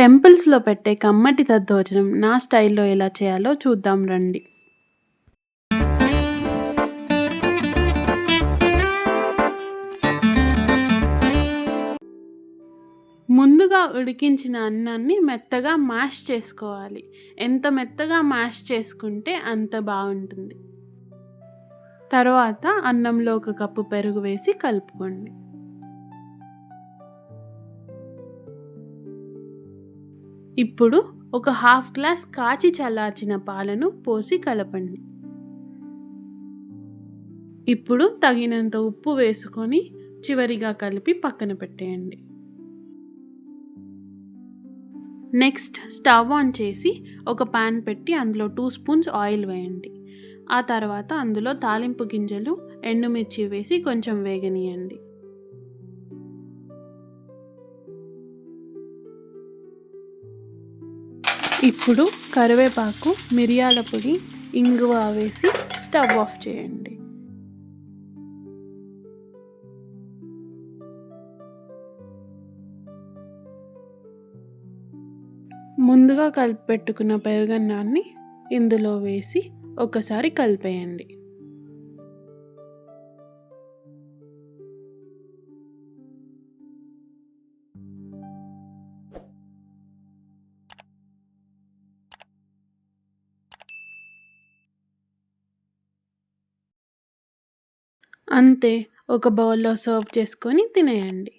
టెంపుల్స్‌లో పెట్టే కమ్మటి దద్దోజనం నా స్టైల్‌లో ఎలా చేయాలో చూద్దాం రండి. ముందుగా ఉడికించిన అన్నాన్ని మెత్తగా మ్యాష్ చేసుకోవాలి. ఎంత మెత్తగా మ్యాష్ చేసుకుంటే అంత బాగుంటుంది తర్వాత అన్నంలో ఒక కప్పు పెరుగు వేసి కలుపుకోండి. ఇప్పుడు ఒక హాఫ్ గ్లాస్ కాచి చల్లార్చిన పాలను పోసి కలపండి. ఇప్పుడు తగినంత ఉప్పు వేసుకొని చివరిగా కలిపి పక్కన పెట్టేయండి. నెక్స్ట్ స్టవ్ ఆన్ చేసి ఒక పాన్ పెట్టి అందులో టూ స్పూన్స్ ఆయిల్ వేయండి. ఆ తర్వాత అందులో తాలింపు గింజలు, ఎండుమిర్చి వేసి కొంచెం వేగనీయండి. ఇప్పుడు కరివేపాకు, మిరియాల పొడి, ఇంగువ వేసి స్టవ్ ఆఫ్ చేయండి. ముందుగా కలిపి పెట్టుకున్న పెరుగన్నాన్ని ఇందులో వేసి ఒకసారి కలిపేయండి. అంతే ఒక బౌల్లో సర్వ్ చేసుకొని తినేయండి.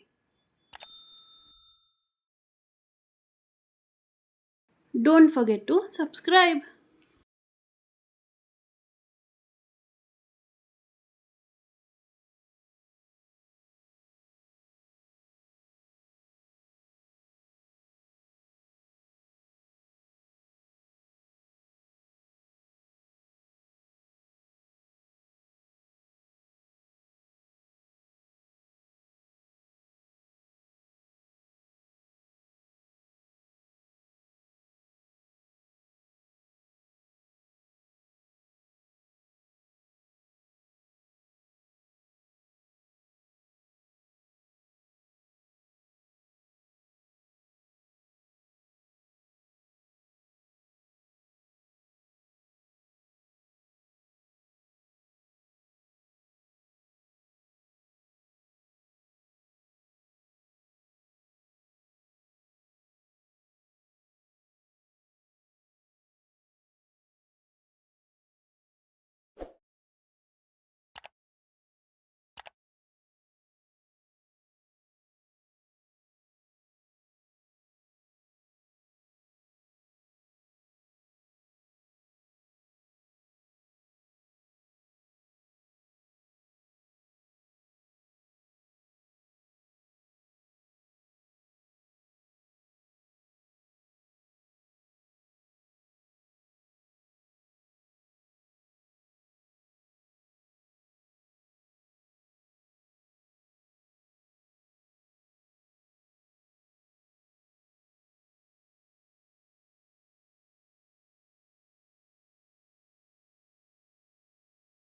Don't forget to subscribe.